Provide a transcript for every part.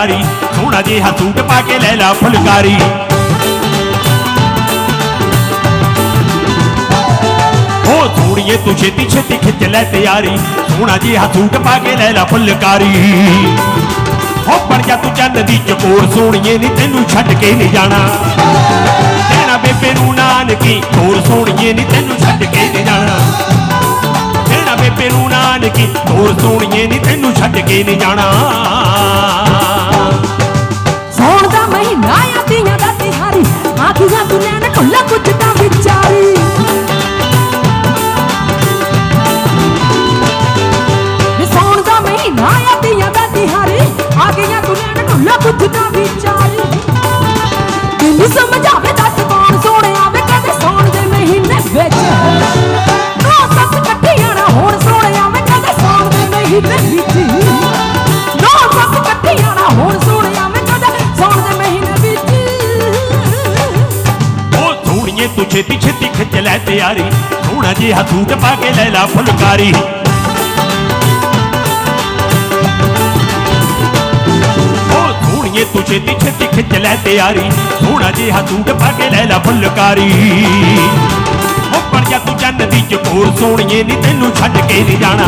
ਲੈ ਤਿਆਰੀ ਸੋਹਣਾ ਜਿਹਾ ਸੂਟ ਪਾ ਕੇ ਲੈ ਲਾ ਫੁਲਕਾਰੀ। ਉਹ ਸੋਹਣੀਏ, ਤੂੰ ਛੇਤੀ ਛੇਤੀ ਖਿੱਚ ਲੈ ਤਿਆਰੀ, ਸੋਹਣਾ ਜਿਹਾ ਸੂਟ ਪਾ ਕੇ ਲੈ ਲਾ ਫੁਲਕਾਰੀ। ਹੋ ਬਣ ਜਾ ਤੂੰ ਚੰਨ ਦੀ ਚਕੋਰ, ਸੋਹਣੀਏ ਨਹੀਂ ਤੈਨੂੰ ਛੱਡ ਕੇ ਨਹੀਂ ਜਾਣਾ। ਕਹਿਣਾ ਬੇਬੇ ਨੂੰ ਨਾਨਕੀ ਹੋਰ ਸੋਹਣੀਏ ਨਹੀਂ ਤੈਨੂੰ ਛੱਡ ਕੇ ਨਹੀਂ ਜਾਣਾ। ਕਹਿਣਾ ਬੇਬੇ ਨੂੰ ਨਾਨਕੀ ਹੋਰ ਸੋਹਣੀਏ ਨਹੀਂ ਤੈਨੂੰ ਛੱਡ ਕੇ ਨਹੀਂ ਜਾਣਾ। ਆਖੀਆਂ ਦੁਨੀਆਂ ਨੇ ਢੋਲਾ ਗੁੱਜਦਾ ਵਿਚਾਰੀ। ਸੌਣ ਦਾ ਮਹੀਨਾ ਆ ਤੀਆਂ ਦਾ ਤਿਹਾਰੀ ਆਖੀਆਂ ਦੁਨੀਆਂ ਨੇ ਢੋਲਾ ਗੁੱਜਦਾ ਵਿਚਾਰੀ। ਤੈਨੂੰ ਸਮਝਾਵੇ ਦੱਸ ਕੌਣ ਸੋਹਣਿਆ ਵੇ ਕਦੇ ਸੌਣ ਦੇ ਮਹੀਨੇ ਵਿੱਚ। ਨੋ ਸੱਸ ਇਕੱਠੀਆਂ ਨਾ ਹੋਣ ਸੋਹਣਿਆ ਵੇ ਕਦੇ ਸੌਣ ਦੇ ਮਹੀਨੇ ਵਿੱਚ। ਨੋ ਸੱਸ ਇਕੱਠੀਆਂ ਨਾ ਹੋਣ ਛੇਤੀ ਛੇਤੀ ਖਿੱਚ ਲੈ ਤਿਆਰੀ। ਸੋਹਣਾ ਜਿਹਾ ਸੂਟ ਪਾ ਕੇ ਲੈ ਲਾ ਫੁਲਕਾਰੀ। ਉਹ ਸੋਹਣੀਏ, ਤੂੰ ਛੇਤੀ ਛੇਤੀ ਖਿੱਚ ਲੈ ਤਿਆਰੀ। ਸੋਹਣਾ ਜਿਹਾ ਸੂਟ ਪਾ ਕੇ ਲੈ ਲਾ ਫੁਲਕਾਰੀ। ਉਹ ਜਾ ਤੂੰ ਚੰਨ ਦੀ ਚਕੋਰ ਸੋਹਣੀਏ ਨਹੀਂ ਤੈਨੂੰ ਛੱਡ ਕੇ ਨਹੀਂ ਜਾਣਾ।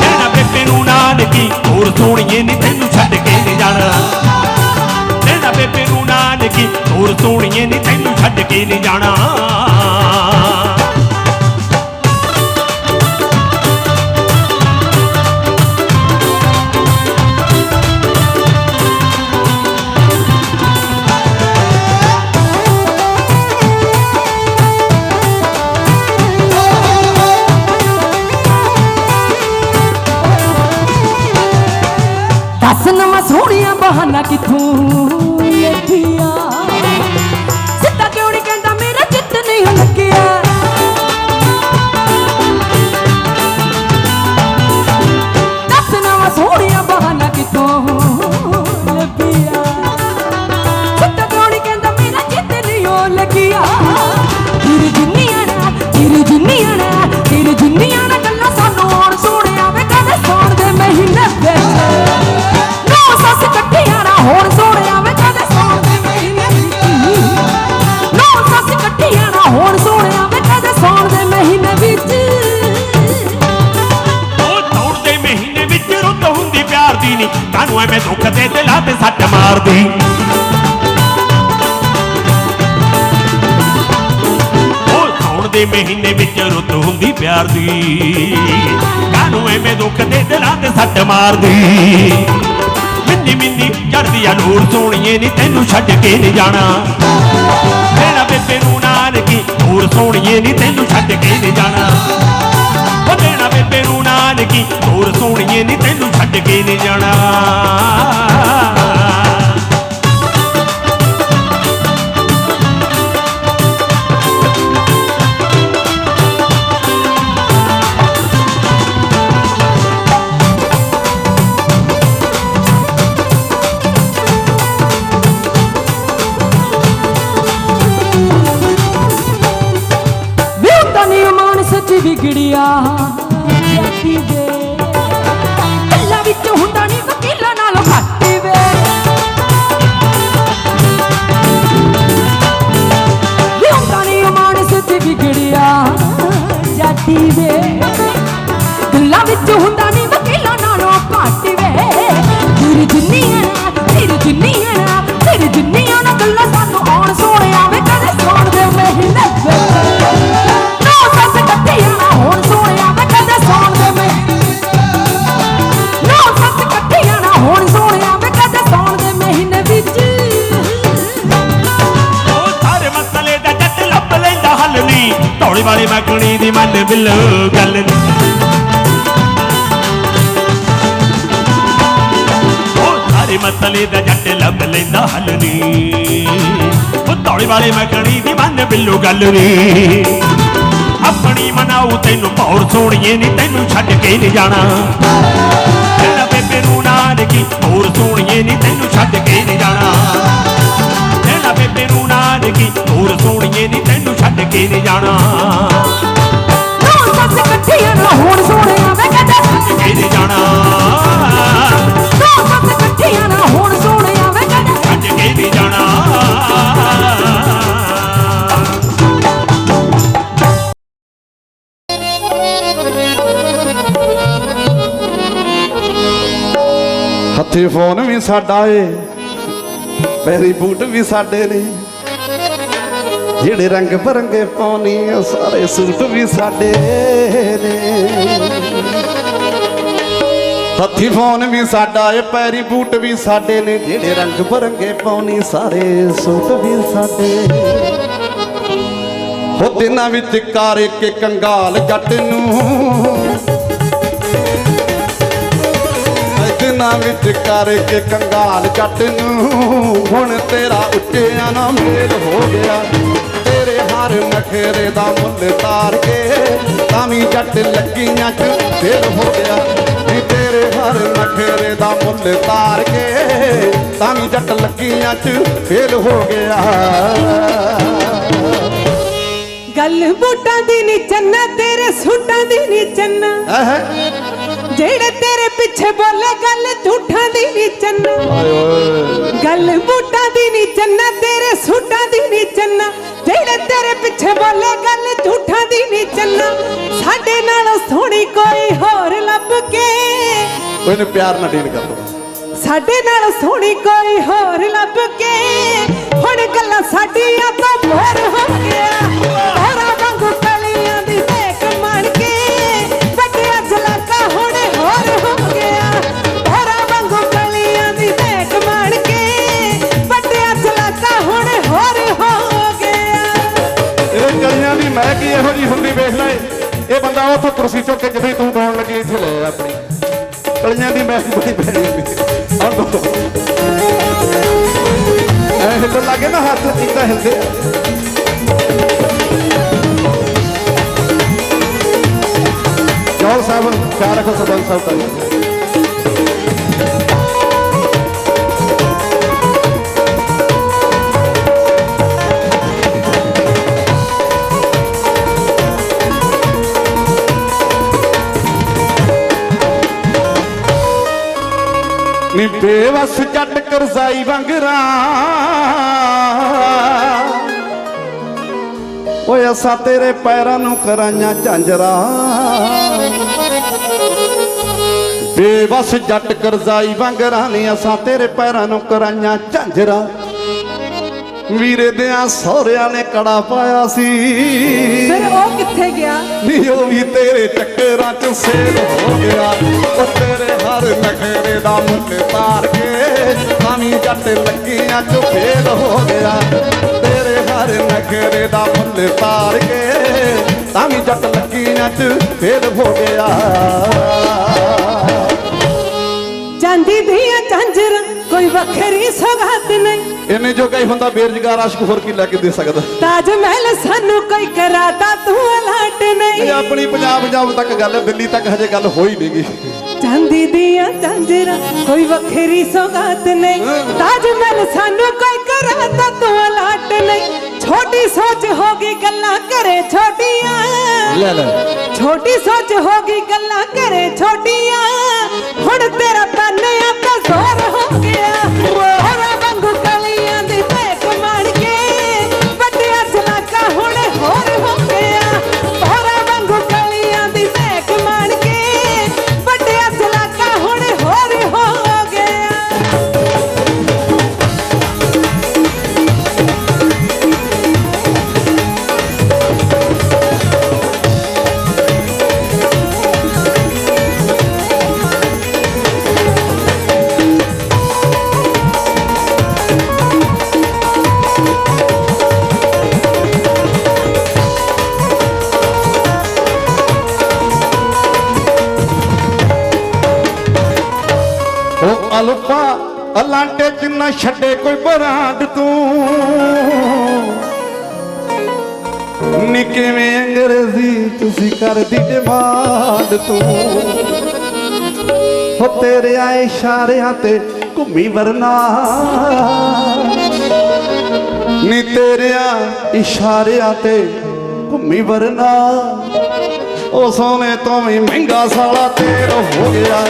ਕਹਿਣਾ ਬੇਬੇ ਨੂੰ ਨਾਨਕੀ, ਹੋਰ ਸੋਹਣੀਏ ਨਹੀਂ ਤੈਨੂੰ ਛੱਡ ਕੇ ਨਹੀਂ ਜਾਣਾ। ਕਹਿਣਾ ਬੇਬੇ ਨੂੰ ਨਾਨਕੀ ਹੋਰ ਸੋਹਣੀਏ ਨਹੀਂ ਤੈਨੂੰ ਛੱਡ ਕੇ ਨਹੀਂ ਜਾਣਾ। ਦੁੱਖ ਦੇ ਦਿਲਾਂ ਤੇ ਸੱਟ ਮਾਰਦੀ। ਉਹ ਤੌਣ ਦੇ ਮਹੀਨੇ ਵਿੱਚ ਰੁੱਤ ਹੁੰਦੀ ਪਿਆਰ ਦੀ ਕਾਨੂੰ ਐਵੇਂ ਦੁੱਖ ਦੇ ਦਿਲਾਂ ਤੇ ਸੱਟ ਮਾਰਦੀ। ਮਿੰਨੀ ਮਿੰਨੀ ਚੜਦੀ ਆ ਨੂਰ ਸੋਹਣੀਏ ਨਹੀਂ ਤੈਨੂੰ ਛੱਡ ਕੇ ਨਹੀਂ ਜਾਣਾ। ਮੇਰਾ ਬੇਬੇ ਨੂੰ ਨਾਨਕੀ ਹੋਰ ਸੋਣੀਏ ਨਹੀਂ ਤੈਨੂੰ ਛੱਡ ਕੇ ਨਹੀਂ ਜਾਣਾ। ਦੇਣਾ ਬੇਬੇ ਨੂੰ ਨਾਨਕੀ। ਹੋਰ ਸੋਹਣੀਏ ਨਹੀਂ ਤੈਨੂੰ ਛੱਡ ਕੇ ਨਹੀਂ ਜਾਣਾ। ਵਿਗੜਿਆ ਜਾਤੀ ਵਾਲੀ ਮੱਖਣੀ ਦੀ ਮਨ ਬਿੱਲੋ ਗੱਲ ਨੀ। ਮਤਲੇ ਦਾ ਜੱਟ ਲੱਭ ਲੈਂਦਾ ਹੱਲ ਨੀ। ਉਹ ਧੌਲੇ ਵਾਲੇ ਮੱਖਣੀ ਦੀ ਮੰਨ ਬਿੱਲੋ ਗੱਲ ਨੀ। ਆਪਣੀ ਮਨਾਉ ਤੈਨੂੰ ਭੌਰ ਸੋਣੀਏ ਨਹੀਂ ਤੈਨੂੰ ਛੱਡ ਕੇ ਨਹੀਂ ਜਾਣਾ। ਤੇਰਾ ਬੇਬੇ ਨੂੰ ਨਾਨਕੀ ਹੋਰ ਸੋਣੀਏ ਨਹੀਂ ਤੈਨੂੰ ਛੱਡ ਕੇ ਨਹੀਂ ਜਾਣਾ। ਨਾਨਕੀ ਹੋਰ ਸੋਣੀਏ ਨਹੀਂ ਤੈਨੂੰ ਛੱਡ ਕੇ ਨਹੀਂ ਜਾਣਾ। ਨੌ ਸੱਸ ਇਕੱਠੀਆਂ ਨਾ ਹੋਣ ਸੋਹਣਿਆ ਵੇ ਕਦੇ ਕੇ ਨਹੀਂ ਜਾਣਾ। ਨੌ ਸੱਸ ਇਕੱਠੀਆਂ ਨਾ ਹੋਣ ਸੋਹਣਿਆ ਵੇ ਕਦੇ ਛੱਡ ਕੇ ਨਹੀਂ ਜਾਣਾ। ਹੱਥੀ ਫੋਨ ਵੀ ਸਾਡਾ ਏ ਪੈਰੀ ਬੂਟ ਵੀ ਸਾਡੇ ਨੇ। ਜਿਹੜੇ ਰੰਗ ਬਰੰਗੇ ਪਾਉਣੀ ਆ, ਸਾਰੇ ਸੂਟ ਵੀ ਸਾਡੇ ਨੇ। ਹੱਥੀ ਫੋਨ ਵੀ ਸਾਡਾ ਏ ਪੈਰੀ ਬੂਟ ਵੀ ਸਾਡੇ ਨੇ। ਜਿਹੜੇ ਰੰਗ ਬਰੰਗੇ ਪਾਉਣੀ, ਸਾਰੇ ਸੂਟ ਵੀ ਸਾਡੇ ਹੋ ਦਿਨਾਂ ਵਿੱਚ ਕਾਰੇ ਕੇ ਕੰਗਾਲ ਜੱਟ ਨੂੰ। ਦਿਨਾਂ ਵਿੱਚ ਕਰਕੇ ਕੰਗਾਲ ਜੱਟ ਨੂੰ। ਹੁਣ ਤੇਰਾ ਉੱਚਿਆਂ ਨਾਲ ਮੇਲ ਹੋ ਗਿਆ। ਤੇਰੇ ਹਰ ਨਖਰੇ ਦਾ ਮੁੱਲ ਤਾਰ ਕੇ ਤਾਂ ਵੀ ਜੱਟ ਲੱਗੀਆਂ ਚ ਫੇਲ ਹੋ ਗਿਆ। ਨੀ ਤੇਰੇ ਹਰ ਨਖਰੇ ਦਾ ਮੁੱਲ ਤਾਰ ਕੇ ਤਾਂ ਵੀ ਜੱਟ ਲੱਗੀਆਂ ਚ ਫੇਲ ਹੋ ਗਿਆ। ਗੱਲ ਬੂਟਾਂ ਦੀ ਨੀ ਚੰਨਾ ਤੇਰੇ ਸੂਟਾਂ ਦੀ ਨੀ ਚੰਨਾ। ਜਿਹੜੇ ਤੇਰੇ ਪਿੱਛੇ ਬੋਲੇ ਗੱਲ ਝੂਠਾਂ ਦੀ ਨੀ ਚੰਨਾ। ਗੱਲ ਬੂਟਾਂ ਦੀ ਨੀ ਚੰਨਾ ਤੇਰੇ ਸੂਟਾਂ ਦੀ ਨੀ ਚੰਨਾ। ਜਿਹੜੇ ਤੇਰੇ ਪਿੱਛੇ ਬੋਲੇ ਗੱਲ ਝੂਠਾਂ ਦੀ ਨੀ ਚੰਨਾ ਸਾਡੇ ਨਾਲੋਂ ਸੋਹਣੀ ਕੋਈ ਹੋਰ ਲੱਭ ਕੇ। ਉਹਨੇ ਪਿਆਰ ਨਾਲ ਡੀਲ ਕਰ ਲਓ। ਸਾਡੇ ਨਾਲ ਸੋਹਣੀ ਕੋਈ ਹੋਰ ਲੱਭ ਕੇ। ਹੁਣ ਗੱਲਾਂ ਸਾਡੀਆਂ ਤੋਂ ਬੋਰ ਹੋ ਗਿਆ ਗਲੀਆਂ ਦੀ ਇਹੋ ਜੀ ਹੁੰਦੀ ਵੇਖ ਲੈ। ਇਹ ਬੰਦਾ ਉੱਥੋਂ ਕੁਰਸੀ ਚੁੱਕ ਕੇ ਜਿੱਥੇ ਤੂੰ ਗਾਉਣ ਲੱਗੀ, ਇੱਥੇ ਲੈ ਆ ਆਪਣੀ। ਗਲੀਆਂ ਦੀ ਮਹਿਕ ਬੜੀ ਭੈੜੀ ਹੁੰਦੀ। ਹਾਂ ਐ ਹਿੱਲਣ ਲੱਗੇ ਨਾ, ਹੱਥ ਇੱਦਾਂ ਹਿਲਦੇ ਆ। ਜੋਲ ਸਾਹਿਬ ਖਿਆਲ ਰੱਖੋ ਸਰਪੰਚ ਸਾਹਿਬ ਦਾ ਬੇਵਸ ਜੱਟ ਕਰਜ਼ਾਈ ਵਾਂਗਰਾ ਓਏ ਅਸਾਂ ਤੇਰੇ ਪੈਰਾਂ ਨੂੰ ਕਰਾਈਆਂ ਝਾਂਜਰਾ। ਬੇਵਸ ਜੱਟ ਕਰਜ਼ਾਈ ਵੰਗਰਾ ਨੇ ਅਸਾਂ ਤੇਰੇ ਪੈਰਾਂ ਨੂੰ ਕਰਾਈਆਂ ਝਾਂਜਰਾ। ਵੀਰੇ ਦਿਆਂ ਸਹੁਰਿਆਂ ਨੇ ਕੜਾ ਪਾਇਆ ਸੀ। ਫਿਰ ਉਹ ਕਿੱਥੇ ਗਿਆ? ਨੀ ਉਹ ਵੀ ਤੇਰੇ ਚੱਕਰਾਂ ਚ ਸੇਲ ਹੋ ਗਿਆ। ਉਹ ਤੇਰੇ ਹਰ ਨਖਰੇ ਦਾ ਮੁੱਲ ਤਾਰ ਕੇ ਨਾਮੀ ਜੱਟ ਲੱਗੀਆਂ ਚ ਫੇਲ ਹੋ ਗਿਆ। ਤੇਰੇ ਹਰ ਨਖਰੇ ਦਾ ਮੁੱਲ ਤਾਰ ਕੇ ਨਾਮੀ ਜੱਟ ਲੱਗੀਆਂ ਚ ਫੇਲ ਹੋ ਗਿਆ। ਚਾਂਦੀ ਦੀਆਂ ਝਾਂਜਰਾਂ ਕੋਈ ਵੱਖਰੀ ਸੌਗਾਤ ਨਹੀਂ। ਇਹਨੇ ਜੋ ਕਈ ਹੁੰਦਾ ਬੇਰੁਜ਼ਗਾਰ ਆਸ਼ਕ ਹੋਰ ਕੀ ਲੈ ਕੇ ਦੇ ਸਕਦਾ? ਤਾਜ ਮਹਿਲ ਸਾਨੂੰ ਕੋਈ ਕਰਾਤਾ ਤੂੰ ਅਲਾਟ ਇਹ ਨਹੀਂ ਆਪਣੀ ਪੰਜਾਬ ਪੰਜਾਬ ਤੱਕ ਗੱਲ ਹੈ ਦਿੱਲੀ ਤੱਕ ਹਜੇ ਗੱਲ ਹੋਈ ਨਹੀਂਗੀ ਚਾਂਦੀ ਦੀਆਂ ਝਾਂਜਰਾਂ ਕੋਈ ਵੱਖਰੀ ਸੌਗਾਤ ਨਹੀਂ। ਤਾਜ ਮਹਿਲ ਸਾਨੂੰ ਕੋਈ ਕਰਾਤਾ ਤੂੰ ਅਲਾਟ ਨਹੀਂ। ਛੋਟੀ ਸੋਚ ਹੋ ਗਈ ਗੱਲਾਂ ਕਰੇ ਛੋਟੀਆਂ। ਲੈ ਲੈ। ਛੋਟੀ ਸੋਚ ਹੋ ਗਈ ਗੱਲਾਂ ਕਰੇ ਛੋਟੀਆਂ। ਛੱਡੇ ਤੂੰ। ਨੀ ਕਿਵੇਂ ਅੰਗਰੇਜ਼ੀ ਤੁਸੀਂ ਕਰਦੀ ਡਿਮਾਂਡ ਤੂੰ। ਹੋ ਤੇਰੇ ਆਏ ਇਸ਼ਾਰਿਆਂ ਤੇ ਘੁੰਮੀ ਵਰਨਾ। ਨੀ ਤੇਰਿਆਂ ਇਸ਼ਾਰਿਆਂ ਤੇ ਘੁੰਮੀ ਵਰਨਾ। ਉਹ ਸੋਨੇ ਤੋਂ ਵੀ ਮਹਿੰਗਾ ਸਾਲਾ ਤੇਲ ਹੋ ਗਿਆ।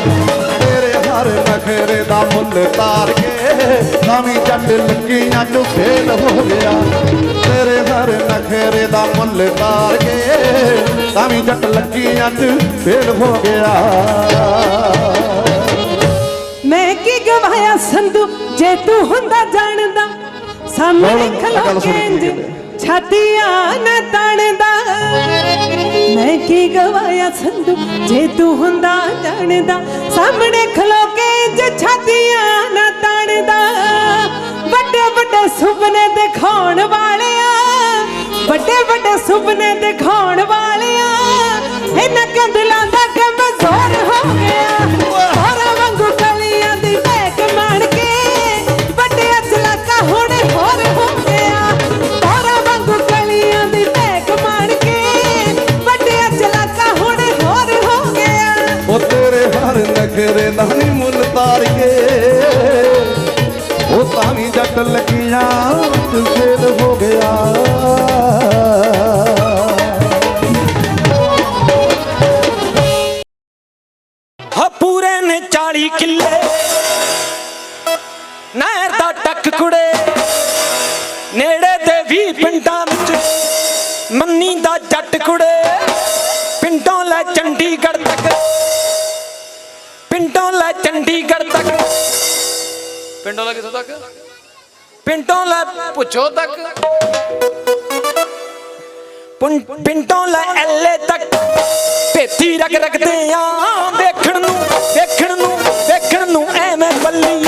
ਤੇਰੇ ਹਰ ਨਖਰੇ ਦਾ ਮੁੱਲ ਤਾਰ ਨਵੀਂ ਜੱਟ ਲੱਗੀਆਂ ਚ ਫੇਲ ਹੋ ਗਿਆ। ਤੇਰੇ ਹਰ ਨਖਰੇ ਦਾ ਮੁੱਲ ਤਾਰ ਕੇ ਨਵੀਂ ਜੱਟ ਲੱਗੀਆਂ ਚ ਫੇਲ ਹੋ ਗਿਆ। ਮੈਂ ਕੀ ਗਵਾਇਆ ਸੰਧੂ ਜੇ ਤੂੰ ਹੁੰਦਾ ਜਾਣਦਾ ਸਾਹਮਣੇ ਇਹ ਖਲੋ ਕੇ ਛਾਤੀਆਂ ਨਾ ਤਾਣਦਾ। ਮੈਂ ਕੀ ਗਵਾਇਆ ਸੰਧੂ, ਜੇ ਤੂੰ ਹੁੰਦਾ ਜਾਣਦਾ, ਸਾਹਮਣੇ ਖਲੋ ਕੇ ਇੰਜ ਛਾਤੀਆਂ ਨਾ ਤਾਣਦਾ। ਵੱਡੇ ਵੱਡੇ ਸੁਪਨੇ ਦਿਖਾਉਣ ਵਾਲਿਆ, ਵੱਡੇ ਵੱਡੇ ਸੁਪਨੇ ਦਿਖਾਉਣ ਵਾਲਿਆ, ਇਹਨਾਂ ਕੰਦਲਾਂ ਦਾ ਕਮਜ਼ੋਰ ਹੋ ਗਿਆ। ਜੱਟ ਲੱਗੀਆਂ ਹੋ ਗਿਆ। ਹਾ ਪੂਰੇ ਨੇ 40 ਕਿੱਲੇ, ਨਹਿਰ ਦਾ ਟੱਕ ਕੁੜੇ। ਨੇੜੇ ਦੇ ਵੀ ਪਿੰਡਾਂ ਵਿੱਚ ਮੰਨੀ ਦਾ ਜੱਟ ਕੁੜੇ। ਪਿੰਡੋਂ ਲੈ ਚੰਡੀਗੜ੍ਹ ਤੱਕ, ਪਿੰਡੋਂ ਲੈ ਚੰਡੀਗੜ੍ਹ ਤੱਕ। ਪਿੰਡੋਂ ਲੈ ਕਿੱਥੋਂ ਤੱਕ? ਪਿੰਡੋਂ ਲੈ ਪੁੱਛੋ ਤੱਕ। ਪੁੰ- ਪਿੰਡੋਂ ਲੈ ਐਲੇ ਤੱਕ। ਭੇਤੀ ਰਗ ਰਗਦੇ ਆ ਵੇਖਣ ਨੂੰ ਵੇਖਣ ਨੂੰ ਵੇਖਣ ਨੂੰ ਐਵੇਂ ਬੱਲੀ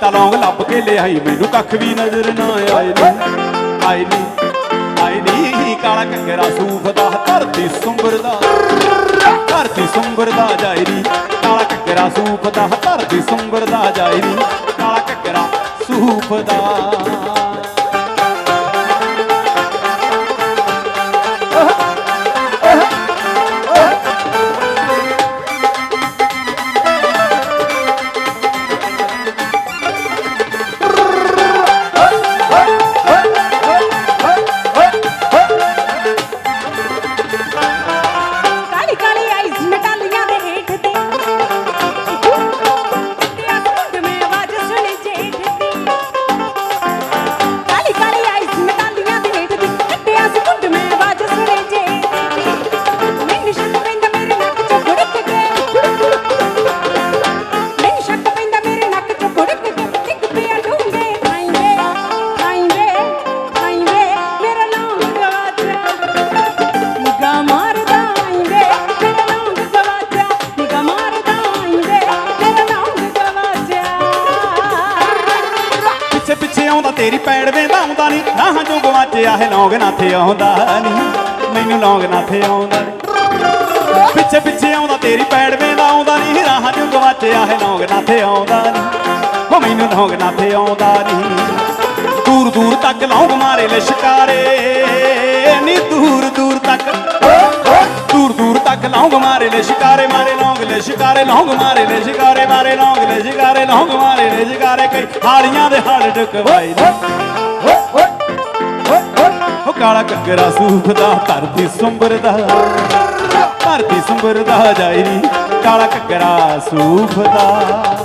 ਤਾਂ ਲੌਂਗ ਲੱਭ ਕੇ ਲਿਆਈ। ਮੈਨੂੰ ਕੱਖ ਵੀ ਨਜ਼ਰ ਨਾ ਆਏ ਨੀ। ਆਏ ਨੀ ਆਏ ਨੀ। ਕਾਲਾ ਕੰਗਰਾ ਸੂਫ ਦਾ, ਧਰਤੀ ਸੁੰਬਰ ਦਾ। ਧਰਤੀ ਸੁੰਬਰ ਦਾ ਜਾਇਰੀ ਕਾਲਾ ਕੰਗਰਾ ਸੂਫ ਦਾ, ਧਰਤੀ ਸੁੰਬਰ ਦਾ ਜਾਇਰੀ ਕਾਲਾ ਕੰਗਰਾ ਸੂਫ ਦਾ। ਆਉਂਦਾ ਨਹੀਂ ਮੈਨੂੰ ਲੌਂਗ ਨਾਥੇ ਆਉਂਦਾ ਨਹੀਂ ਪਿੱਛੇ ਪਿੱਛੇ ਆਉਂਦਾ, ਤੇਰੀ ਪੈੜ ਵੇਂਦਾ ਆਉਂਦਾ ਨਹੀਂ ਰਾਹਾਂ ਜੋ ਗਵਾਚਿਆ ਹੈ ਲੌਂਗ ਨਾਥੇ ਆਉਂਦਾ ਨਹੀਂ ਹੋ ਮੈਨੂੰ ਲੌਂਗ ਨਾਥੇ ਆਉਂਦਾ ਨਹੀਂ ਦੂਰ ਦੂਰ ਤੱਕ ਲੌਂਗ ਮਾਰੇ ਲਿਸ਼ਕਾਰੇ, ਨੀ ਦੂਰ ਦੂਰ ਤੱਕ। ਦੂਰ ਦੂਰ ਤੱਕ ਲੌਂਗ ਮਾਰੇ ਲੈ ਸ਼ਿਕਾਰੇ ਮਾਰੇ ਲੌਂਗ ਲੈ ਸ਼ਿਕਾਰੇ ਲੌਂਗ ਮਾਰੇ ਲੈ ਸ਼ਿਕਾਰੇ ਮਾਰੇ ਲੌਂਗ ਲੈ ਸ਼ਿਕਾਰੇ ਲੌਂਗ ਮਾਰੇ ਲੈ ਸ਼ਿਕਾਰੇ ਕਈ ਹਾਲੀਆਂ ਦੇ ਹੜ ਡੁਕਵਾਈ ਨੇ। ਕਾਲਾ ਕੱਕਰਾ ਸੂਫਦਾ ਧਰਤੀ ਸੁੰਬਰ ਦਾ। ਧਰਤੀ ਸੁੰਬਰ ਜਾਇਰੀ ਕਾਲਾ ਕੱਕਰਾ ਸੂਫਦਾ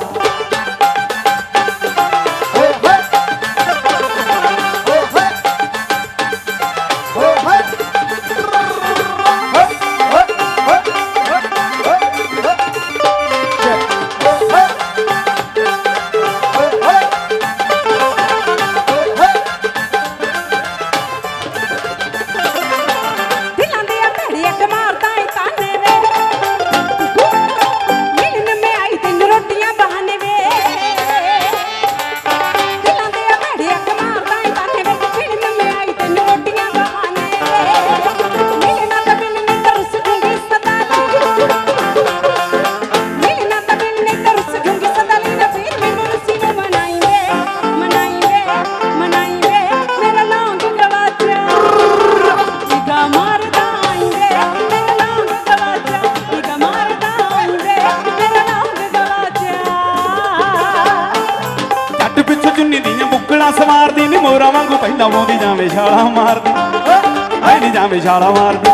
ਐ ਨੀ ਜਾਵੇਂ ਮਾਰਦੀ।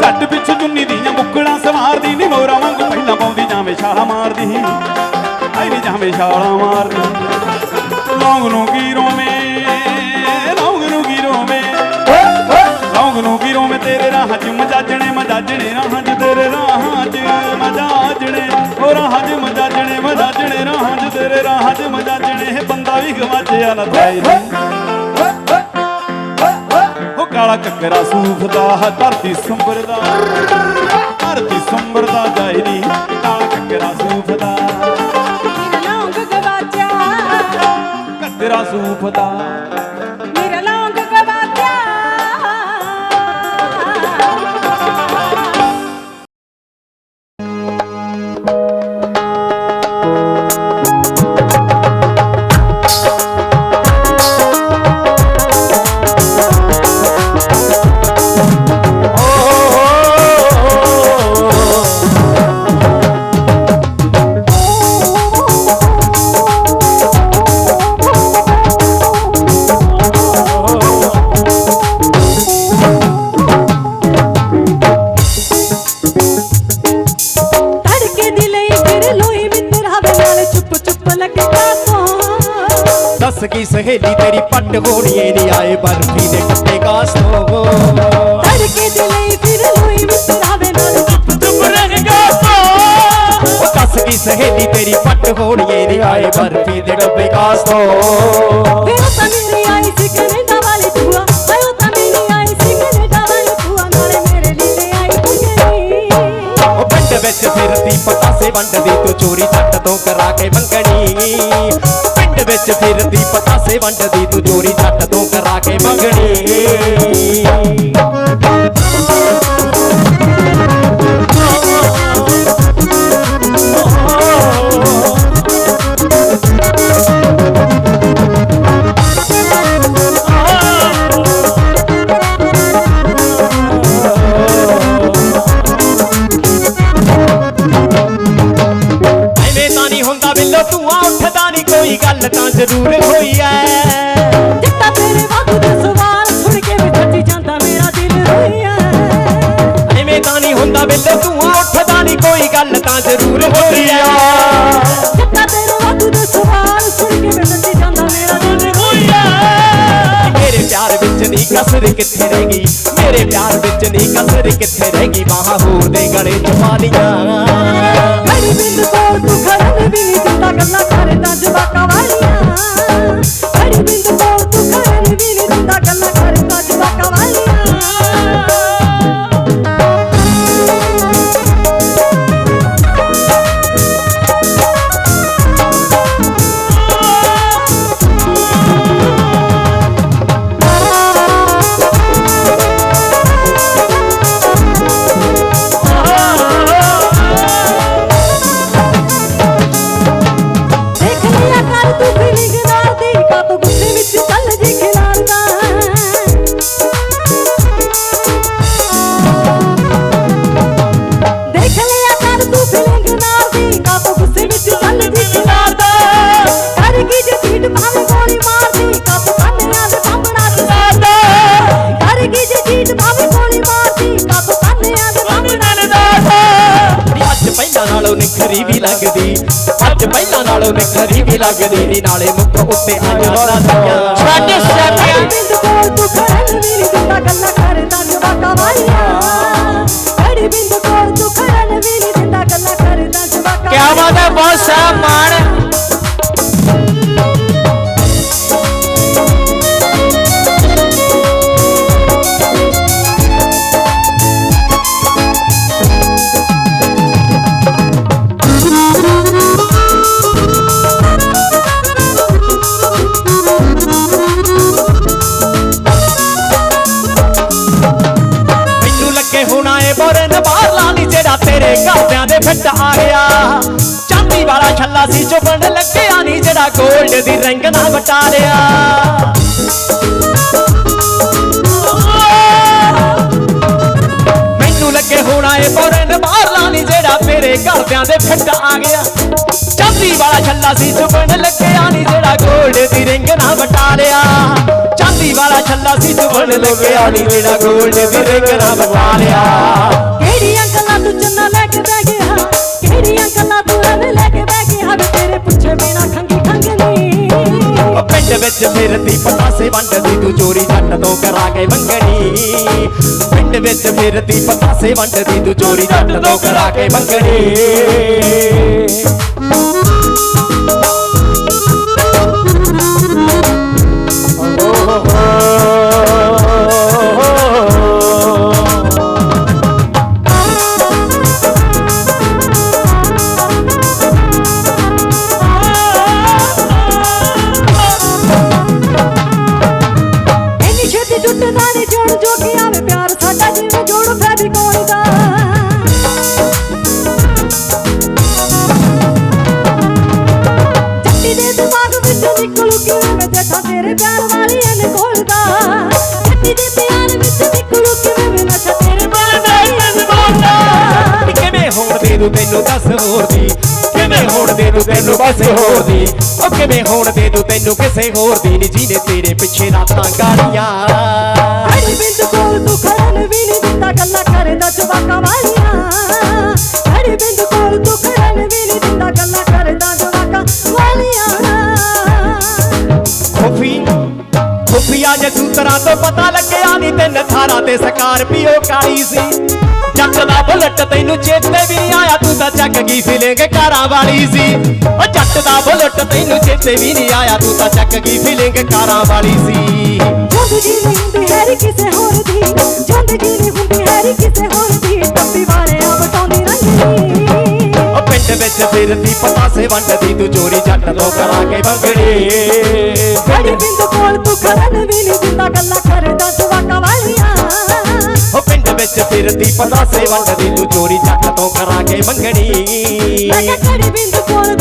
ਜੱਟ ਪਿੱਛੇ ਚੁੰਨੀ ਦੀਆਂ ਬੁੱਕਲਾਂ ਸਵਾਰਦੀ। ਨੀ ਮੋਰਾ ਵਾਂਗੂ ਪਹਿਲਾਂ ਪਾਉਂਦੀ, ਜਾਵੇਂ ਛਾਲਾ ਮਾਰਦੀ। ਐ ਨੀ ਜਾਵੇਂ ਛਾਲਾ ਮਾਰਦੀ। ਲੌਂਗ ਨੂੰ ਕੀ ਰੋਵੇਂ, ਲੌਂਗ ਨੂੰ ਕੀ ਰੋਵੇਂ? ਲੌਂਗ ਨੂੰ ਕੀ ਰੋਵੇਂ ਤੇਰੇ ਰਾਹਾਂ 'ਚ? ਮਜਾਜਣੇ ਮਜਾਜਣੇ, ਰਾਹਾਂ 'ਚ ਤੇਰੇ ਰਾਹਾਂ 'ਚ, ਮਜਾਜਣੇ। ਉਹ ਰਾਹਾਂ 'ਚ ਮਜਾਜਣੇ ਮਜਾਜਣੇ, ਰਾਹਾਂ 'ਚ ਤੇਰੇ ਰਾਹਾਂ 'ਚ, ਮਜਾਜਣੇ। ਬੰਦਾ ਵੀ ਗਵਾਚਿਆ ਨਾ ਤਾਈ ਕਾਲਾ ਕੱਕਰਾ ਸੂਫ ਦਾ ਧਰਤੀ ਸੰਭਰ ਦਾ ਧਰਤੀ ਸੰਭਰ ਦਾ ਜਾਇਰੀ ਕਾਲਾ ਕੱਕਰਾ ਸੂਫ ਦਾ ਮੇਰਾ ਨਾਮ ਗਵਾਚਾ ਕੱਕਰਾ ਸੂਫ ਦੱਸ ਕੀ ਸਹੇਲੀ ਤੇਰੀ ਪੱਟ ਹੋਣੀਏ ਨੀ ਆਏ ਬਰਫੀ ਦੇ ਟੱਟੇ ਗਾਸ ਤੋਂ। ਧੜਕੇ ਦਿਲੇ ਫਿਰ ਲੋਈ ਹਵੇ ਨਾਲ ਚੁੱਪ ਚੁੱਪ ਰਹੇਗਾ ਉਹ ਦੱਸ ਕੀ ਸਹੇਲੀ ਤੇਰੀ ਪੱਟ ਹੋਣੀਏ ਨੀ ਆਏ ਬਰਫੀ ਦੇ ਡੱਬੇ ਗਾਸ ਤੋਂ। ਉਹ ਤਾਂ ਮੇਰੀ ਆਈ ਸੀ ਕੈਨੇਡਾ ਵਾਲੀ ਭੂਆ। ਵੇ ਉਹ ਤਾਂ ਮੇਰੀ ਆਈ ਸੀ ਕੈਨੇਡਾ ਵਾਲੀ ਭੂਆ। ਨਾਲੇ ਮੇਰੇ ਲਈ ਲੈ ਆਈ ਬੁਗਨੀ ਵਿੱਚ ਫਿਰਦੀ ਪਤਾਸੇ ਵੰਡਦੀ ਤੂੰ ਚੋਰੀ ਜੱਟ ਤੋਂ ਕਰਾ ਕੇ ਮੰਗਣੀ ਵਿੱਚ ਫਿਰਦੀ ਪਤਾਸੇ ਵੰਡਦੀ ਤੂੰ ਚੋਰੀ ਜੱਟ ਤੋਂ ਕਰਾ ਕੇ ਮੰਗਣੀ। ਕਸਰ ਕਿੱਥੇ ਰਹਿ ਗਈ? ਮੇਰੇ ਪਿਆਰ ਵਿੱਚ ਨਹੀਂ ਕਸਰ ਕਿੱਥੇ ਰਹਿ ਗਈ? ਬਾਹਾਂ ਹੋਰ ਦੇ ਗਲੇ ਚ ਪਾਲੀਆਂ ਮੇਰੀ ਬਿੰਦ ਕੋਲ ਤੂੰ ਖੜਨ ਵੀ ਨਹੀਂ ਦਿੰਦਾ, ਗੱਲਾਂ ਕਰਦਾ, ਜਵਾਕਾਂ ਅੱਜ ਪਹਿਲਾਂ ਨਾਲੋਂ ਨਿਖਰੀ ਵੀ ਲੱਗਦੀ ਨੀ ਨਾਲੇ ਮੁੱਖ ਉੱਤੇ ਆ ਜਾਂਦਾ ਸਾਡੇ ਸਾਡੀ ਬਿੰਦ ਕੋਲ ਤੂੰ ਖੜਨ ਹੋਇਆ ਚਾਂਦੀ ਵਾਲਾ ਛੱਲਾ ਸੀ ਚੁਬਣ ਲੱਗਿਆ ਨਹੀਂ ਜਿਹੜਾ 골ਡ ਦੀ ਰੰਗ ਨਾ ਵਟਾ ਲਿਆ ਮੈਨੂੰ ਲੱਗੇ ਹੋਣਾ ਏ ਫੋਰਨ ਬਾਹਰਲਾ ਨਹੀਂ ਜਿਹੜਾ ਮੇਰੇ ਘਰਦਿਆਂ ਦੇ ਫੱਟਾ ਆ ਗਿਆ। ਚਾਂਦੀ ਵਾਲਾ ਛੱਲਾ ਸੀ ਚੁਬਣ ਲੱਗਿਆ ਨਹੀਂ ਜਿਹੜਾ 골ਡ ਦੀ ਰੰਗ ਨਾ ਵਟਾ ਲਿਆ ਚਾਂਦੀ ਵਾਲਾ ਛੱਲਾ ਸੀ ਚੁਬਣ ਲੱਗਿਆ ਨਹੀਂ ਜਿਹੜਾ 골ਡ ਦੀ ਰੰਗ ਨਾ ਵਟਾ ਲਿਆ ਕਿਹੜੀ ਅੰਕਲਾਂ ਤੂੰ ਚੰਨਾ ਲੈ ਕੇ ਬੈ ਗਿਆ? ਗੱਲਾਂ ਲੈ ਕੇ ਬਹਿ ਗਿਆ ਵੇ ਤੇਰੇ ਪੁੱਛੇ ਬਿਨਾ ਖੰਗੀ ਖੰਗਨੀ ਪਿੰਡ ਵਿੱਚ ਫਿਰਦੀ ਪਤਾਸੇ ਵੰਡਦੀ, ਤੂੰ ਚੋਰੀ ਜੱਟ ਤੋਂ ਕਰਾ ਕੇ ਮੰਗਣੀ ਪਿੰਡ ਵਿੱਚ ਫਿਰਦੀ ਪਤਾਸੇ ਵੰਡਦੀ, ਤੂੰ ਚੋਰੀ ਜੱਟ ਤੋਂ ਕਰਾ ਕੇ ਮੰਗਣੀ ਇੰਨੀ ਦੂ ਤੈਨੂੰ ਦੱਸ ਹੋਰ ਦੀ? ਕਿਵੇਂ ਹੋਣ ਦੇ ਦੂ ਤੈਨੂੰ ਬਸ ਹੋਰ ਦੀ? ਉਹ ਕਿਵੇਂ ਹੋਣ ਦੇ ਦੂ ਤੈਨੂੰ ਕਿਸੇ ਹੋਰ ਦੀ ਨੀ ਜਿਹਨੇ ਤੇਰੇ ਪਿੱਛੇ ਰਾਤਾਂ ਗਾਲੀਆਂ ਹੜੀ ਬਿੰਦ ਕੋਲ ਤੂੰ ਖੜਨ ਵੀ ਨਹੀਂ ਦਿੰਦਾ ਗੱਲਾਂ ਕਰਦਾ ਜਵਾਕਾਂ ਵਾਲੀਆਂ। ਹੜੀ ਬਿੰਦ ਕੋਲ ਤੂੰ ਖੁਫੀਆ ਜੇ ਸੂਤਰਾਂ ਤੋਂ ਪਤਾ ਲੱਗਿਆ ਨਹੀਂ ਤਿੰਨ ਥਾਰਾਂ ਤੇ ਸਕਾਰਪੀਓ ਕਾਲੀ ਸੀ। ਜੱਟ ਦਾ ਬੁਲਟ ਤੈਨੂੰ ਚੇਤੇ ਵੀ ਨਹੀਂ ਆਇਆ, ਤੂੰ ਤਾਂ ਚੱਕ ਗਈ ਫੀਲਿੰਗ ਕਾਰਾਂ ਵਾਲੀ ਸੀ। ਉਹ ਜੱਟ ਦਾ ਬੁਲਟ ਤੈਨੂੰ ਚੇਤੇ ਵੀ ਨਹੀਂ ਆਇਆ, ਤੂੰ ਤਾਂ ਚੱਕ ਗਈ ਫੀਲਿੰਗ ਕਾਰਾਂ ਵਾਲੀ ਸੀ। ਜ਼ਿੰਦਗੀ ਨਹੀਂ ਹੁੰਦੀ ਹੈਰੀ ਕਿਸੇ ਹੋਰ ਦੀ, ਜ਼ਿੰਦਗੀ ਨਹੀਂ ਹੁੰਦੀ ਹੈਰੀ ਕਿਸੇ ਹੋਰ ਦੀ। ਟੱਪੀ ਵਾਲਿਆਂ ਬਟਾਉਂਦੀ ਰੰਗਨੀ ਫਿਰਦੀ ਪਤਾ ਸੇ ਵੰਡਦੀ ਤੂੰ ਚੋਰੀ ਜੱਟ ਤੋਂ ਕਰਾ ਕੇ ਬੰਗੜੀ ਗੜੀ ਬਿੰਦ ਕੋਲ ਤੂੰ ਖਰਨ ਵੀ ਨਹੀਂ ਦਿੰਦਾ ਗੱਲਾਂ ਕਰਦਾ ਜਵਾਕਾਂ ਵਾਲੀਆਂ। ਉਹ ਪਿੰਡ ਵਿੱਚ ਫਿਰਦੀ ਪਤਾ ਸੇ ਵੰਡਦੀ ਤੂੰ ਚੋਰੀ ਜੱਟ ਤੋਂ ਕਰਾ ਕੇ ਮੰਗਣੀ ਮੈਂ ਕਿਹਾ ਗੜੀ ਬਿੰਦ ਕੋਲ